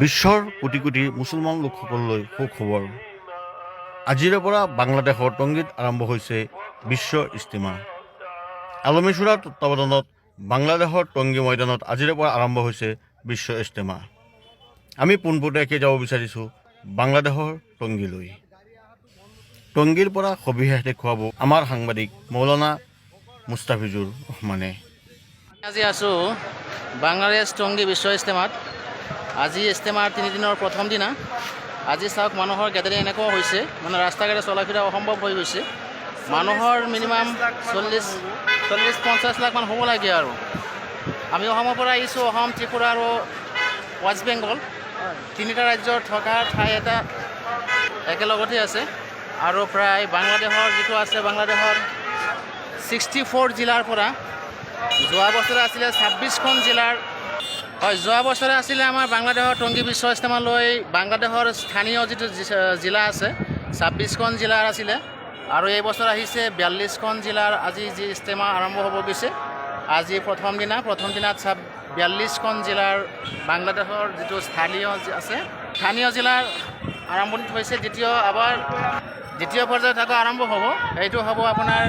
বিশ্বৰ কোটি কোটি মুছলমান লোকসকললৈ সুখবৰ। আজিৰে পৰা বাংলাদেশৰ টংগীত আৰম্ভ হৈছে বিশ্ব ইস্তিমা আলমী চূড়াৰ তত্বাৱধানত বাংলাদেশৰ টংগী ময়দানত আজিৰে পৰা আৰম্ভ হৈছে বিশ্ব ইস্তিমা আমি পোনপটীয়াকৈ যাব বিচাৰিছোঁ বাংলাদেশৰ টংগীলৈ। টংগীৰ পৰা সবিশেষ দেখুৱাব আমাৰ সাংবাদিক মৌলানা মুস্তাফিজুৰ ৰহমানে। আজি আছোঁ বাংলাদেশ টংগী বিশ্ব ইস্তেমাত আজি ইস্তেমাৰ তিনিদিনৰ প্ৰথম দিনা। আজি চাওক মানুহৰ গেদাৰিং এনেকুৱা হৈছে। মানে ৰাস্তা ঘাটে চলা ফিৰা অসম্ভৱ হৈ গৈছে। মানুহৰ মিনিমাম চল্লিছ চল্লিছ, পঞ্চাছ লাখমান হ'ব লাগে আৰু। আমি অসমৰ পৰা আহিছোঁ, অসম, ত্ৰিপুৰা আৰু ৱেষ্ট বেংগল। তিনিটা ৰাজ্যৰ থকা ঠাই এটা একেলগতে আছে। আৰু প্ৰায় বাংলাদেশৰ যিটো আছে, বাংলাদেশৰ ছিক্সটি ফ'ৰ জিলাৰ পৰা যোৱা বছৰে আছিলে ছাব্বিছখন জিলাৰ হয়, যোৱা বছৰে আছিলে আমাৰ বাংলাদেশৰ টংগী বিশ্ব ইস্তেমালৈ বাংলাদেশৰ স্থানীয় যিটো জিলা আছে, ছাব্বিছখন জিলাৰ আছিলে। আৰু এই বছৰ আহিছে বিয়াল্লিছখন জিলাৰ। আজি যি ইস্তেমা আৰম্ভ হ'ব গৈছে আজি প্ৰথম দিনা। প্ৰথম দিনাত চাব, বিয়াল্লিছখন জিলাৰ বাংলাদেশৰ যিটো স্থানীয় আছে, স্থানীয় জিলাৰ আৰম্ভণিত হৈছে দ্বিতীয়, আবাৰ দ্বিতীয় পৰ্যায়ত আকৌ আৰম্ভ হ'ব। এইটো হ'ব আপোনাৰ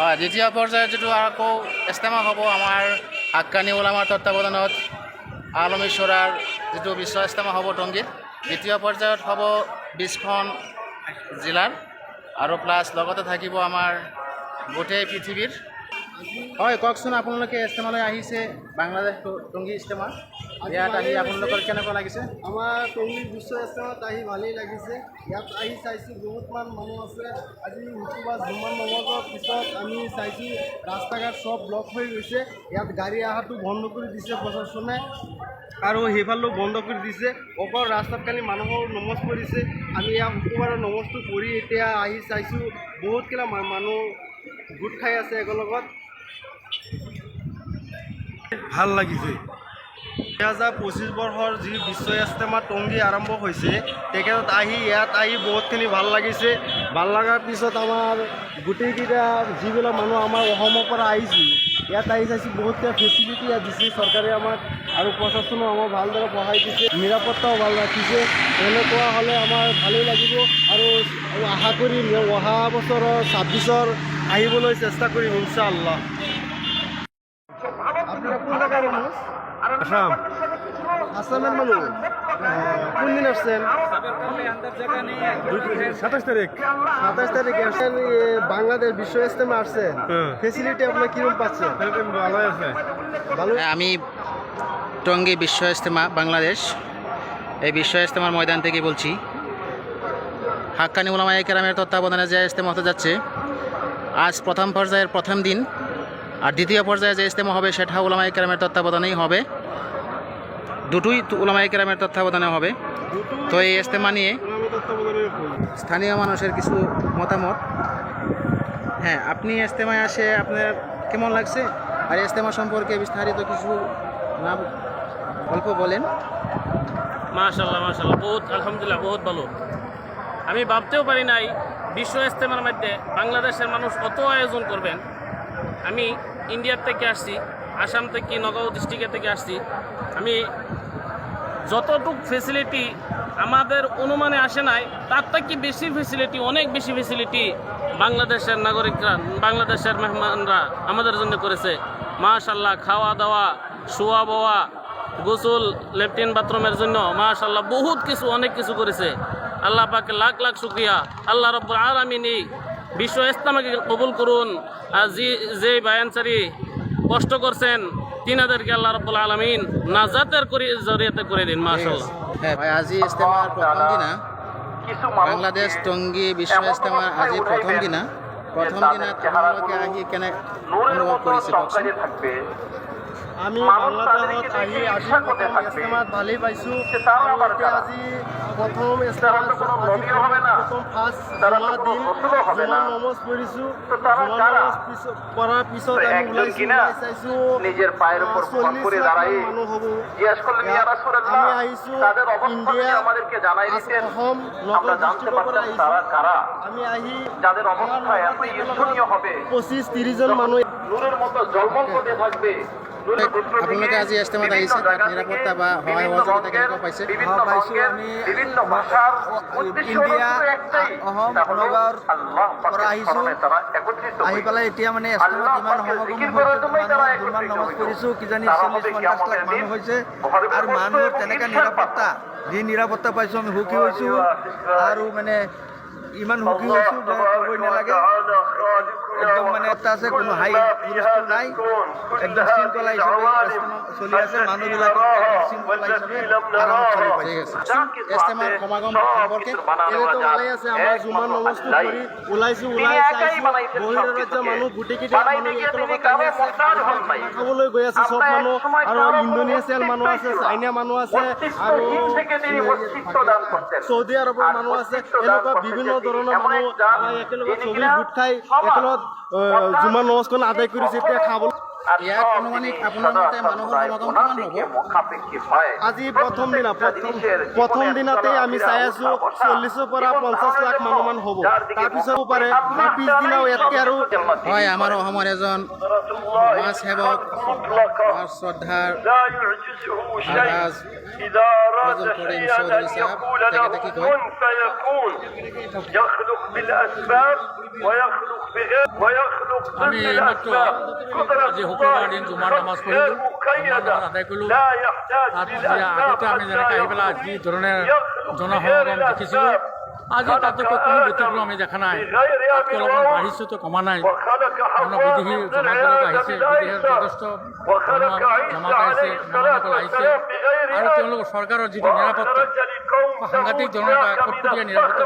হয়, দ্বিতীয় পৰ্যায়ত যিটো আকৌ ইস্তেমা হ'ব, আমাৰ হাক্কানি ওলামাৰ তত্বাৱধানত আলমেশ্বৰাৰ যিটো বিশ্ব ইস্তেমা হ'ব টংগীত, দ্বিতীয় পৰ্যায়ত হ'ব বিছখন জিলাৰ আৰু প্লাছ লগতে থাকিব আমাৰ গোটেই পৃথিৱীৰ। হয়, কওকচোন আপোনালোকে ইস্তেমালৈ আহিছে, বাংলাদেশ টংগী ইস্তেমা ইয়াত আহি আপোনালোকৰ কেনেকুৱা লাগিছে? আমাৰ টংগী বিশ্ব ইস্তেমাত আহি ভালেই লাগিছে। ইয়াত আহি চাইছোঁ বহুতমান মানুহ আছে। আজি শুকুৰবাৰ জুমান নমাজৰ পিছত আমি চাইছোঁ ৰাস্তা ঘাট চব ব্লক হৈ গৈছে। ইয়াত গাড়ী অহাটো বন্ধ কৰি দিছে প্ৰশাসনে। আৰু সেইফালেও বন্ধ কৰি দিছে। অকল ৰাস্তাত খালি মানুহৰ নমজ কৰিছে আমি ইয়াত শুকুৰবাৰৰ নমজটো কৰি এতিয়া আহি চাইছোঁ বহুতকেইটা মানুহ গোট খাই আছে একেলগত। ভালো লাগিছে। দুহেজাৰ পঁচিছ বৰ্ষৰ যি বিশ্ব ইস্তেমা টংগী আৰম্ভ হৈছে, তেখেতত আহি ইয়াত আহি বহুতখিনি ভালো লাগিছে। ভালো লগাৰ পিছত আমাৰ গোটেইকেইটা যিবিলাক মানুহ আমাৰ অসমৰ পৰা আহিছোঁ, ইয়াত আহি চাইছোঁ বহুতকেইটা ফেচিলিটি ইয়াত দিছে, চৰকাৰে আমাক আৰু প্ৰশাসনেও আমাক ভালদৰে সহায় দিছে, নিৰাপত্তাও ভালো ৰাখিছে। এনেকুৱা হ'লে আমাৰ ভালেই লাগিব আৰু আশা কৰিম অহা বছৰৰ ছাব্বিছৰ আহিবলৈ চেষ্টা কৰিম ইনশাআল্লাহ আপনারা কোন জায়গার মানুষ আসাম আসামের মানুষ কোন দিন আসছেন? সাতাশ তারিখ। সাতাশ তারিখে আসছেন বাংলাদেশ বিশ্ব ইস্তেমা আসছেন ফেসিলিটি আপনার কীরকম পাচ্ছেন ভালো আছে। ভালো? হ্যাঁ, আমি টঙ্গী বিশ্ব ইস্তেমা বাংলাদেশ। এই বিশ্ব ইস্তেমার ময়দান থেকে বলছি। হাক্কানি উলামা কেরামের তত্ত্বাবধানে যে ইস্তেমা হতে যাচ্ছে আজ প্রথম পর্যায়ের প্রথম দিন আর দ্বিতীয় পর্যায়ে যে ইস্তেমা হবে সেটা উলামা কেরামের তত্ত্বাবধানেই হবে। দুটোই উলামা কেরামের তত্ত্বাবধানে হবে। তো এই ইজতেমা নিয়ে স্থানীয় মানুষের কিছু মতামত। হ্যাঁ আপনি ইস্তেমায় আসে আপনার কেমন লাগছে? আর ইজতেমা সম্পর্কে বিস্তারিত কিছু না অল্প বলেন। মাশাল্লাহ মাশাল্লাহ বহুত, আলহামদুলিল্লাহ, বহুত ভালো। আমি ভাবতেও পারি নাই, বিশ্ব ইস্তেমার মধ্যে বাংলাদেশের মানুষ অত আয়োজন করবেন। আমি ইন্ডিয়ার থেকে আসছি, আসাম থেকে নগাঁও ডিস্ট্রিক্টের থেকে আসছি। আমি যতটুক ফেসিলিটি আমাদের অনুমানে আসে নাই, তার থেকে বেশি ফেসিলিটি অনেক বেশি ফেসিলিটি বাংলাদেশের নাগরিকরা, বাংলাদেশের মেহমানরা আমাদের জন্য করেছে। মাশাল্লাহ খাওয়া দাওয়া শোয়া বোয়া গোসল লেফটিন বাথরুমের জন্য মাশাল্লাহ বহুত কিছু, অনেক কিছু করেছে। আল্লাহ পাকে লাখ লাখ শুক্রিয়া। আল্লাহ আলমিন এই বিশ্ব ইসলামকে কবুল করুন। আর যে যে বায়ানচারি কষ্ট করছেন তিনাদেরকে আল্লাহ রব্বুল আলমিন নাজাতের করে, জরিয়াতে করে দিন মাশাল্লাহ হ্যাঁ ভাই, আজি ইস্তেমার প্রথম দিনা, বাংলাদেশ টঙ্গী বিশ্ব ইস্তেমার আজি প্রথম দিনা। প্রথম দিনা আপোনালোকে আহি কেনে অনুভব কৰিছে আমি বাংলাদেশত আহি আজি প্ৰথম ভালেই পাইছোঁ। আজি প্ৰথম আজি প্ৰথম ফাৰ্ষ্ট জমা দিন। জমা নমজ পঢ়িছোঁ জমা নমজ পিছত পঢ়াৰ পিছত আমি একজন ওলাইছোঁ কিনা? ওলাই চাইছোঁ। নিজের পায়ের উপর ভর চল্লিছ লাখ মানুহ হ'ব জিজ্ঞেস করলেন রাসূলুল্লাহ আমি আহিছোঁ ইণ্ডিয়া আমাদেরকে জানাই দিতেন? অসম আমরা ডিষ্ট্ৰিক্টৰ পৰা আহিছোঁ আমি আহি যাদের অবস্থা এত ঈর্ষণীয় হবে। পঁচিছ ত্ৰিছজন মানুহ নূরের মতো জলমল করতে থাকবে আপোনালোকে আজি ইস্তেমাত আহিছে তাত নিৰাপত্তা বা সহায় সহযোগিতা কেনেকুৱা পাইছে বিভিন্ন হয়, পাইছোঁ আমি বিভিন্ন ভাষার উদ্দেশ্য ইণ্ডিয়া, একটাই অসম, নগাঁৱৰ পৰা আহিছোঁ। আহি হয়েছে। পেলাই এতিয়া মানে ইস্তেমাত ইমান সমাগম যিমান নামাজ কিজানি তারা চল্লিছ পঞ্চাছ লাখ মানুহ হৈছে আৰু মানুহৰ এবং তেনেকৈ নিৰাপত্তা যি নিৰাপত্তা পাইছোঁ আমি সুখী হৈছোঁ আৰু মানে ইমান সুখী হৈছোঁ যে ক'বই নালাগে একদম মানে আছে কোনো হাই হুলস্থুল নাই একদম হিচাপে ইস্তেমা চলি আছে মানুহবিলাকক আৰামত চলি পাইছে ইস্তেমাৰ সমাগম সম্পৰ্কে এনেতো ভালেই আছে আমাৰ জুমা নমজটো কৰি ওলাইছো ওলাই চাইছো বহিৰৰ ৰাজ্যৰ মানুহ গোটেইকেইটা মানুহ একেলগত খাবলৈ গৈ আছে চব মানুহ আৰু ইণ্ডোনেছিয়াৰ মানুহ আছে চাইনা মানুহ আছে আৰু চৌদি আৰবৰ মানুহ আছে এনেকুৱা বিভিন্ন ধৰণৰ মানুহ একেলগত চবেই গোট খাই একেলগত আহ, জুমা নমজখন আদায় করেছে এতিয়া খাবলৈ ইয়াত আনুমানিক আপোনাৰ মতে মানুহৰ সমাগম কিমান হ'ব আজি প্ৰথম দিনা প্ৰথম প্ৰথম দিনাতেই আমি চাই আছো চল্লিছৰ পৰা পঞ্চাছ লাখ মানুহমান হ'ব তাৰপিছতো পাৰে তাৰ পিছদিনাও ইয়াতকৈ আৰু হয় আমাৰ অসমৰ এজন সমাজ সেৱক আমাৰ শ্ৰদ্ধাৰ আভাজ ফজল করিম চৌধুরী সাহেব তেখেতে কি কয় يخلق بالأسباب ويخلق بغير ويخلق আমি ضمن এইমাত্ৰ الأسباب আজি দিন আগতে আমি যি ধৰণে আজি তাতকৈ কোনো ব্যতিক্ৰম আমি দেখা নাই। তাতকৈ অলপমান কমা নাই। বিদেশি আহিছে যথেষ্ট জমাত আহিছে আহিছে আৰু তেওঁলোকৰ চৰকাৰৰ যিটো নিৰাপত্তা সাংঘাতিক জনতা কটকটীয়া নিৰাপত্তা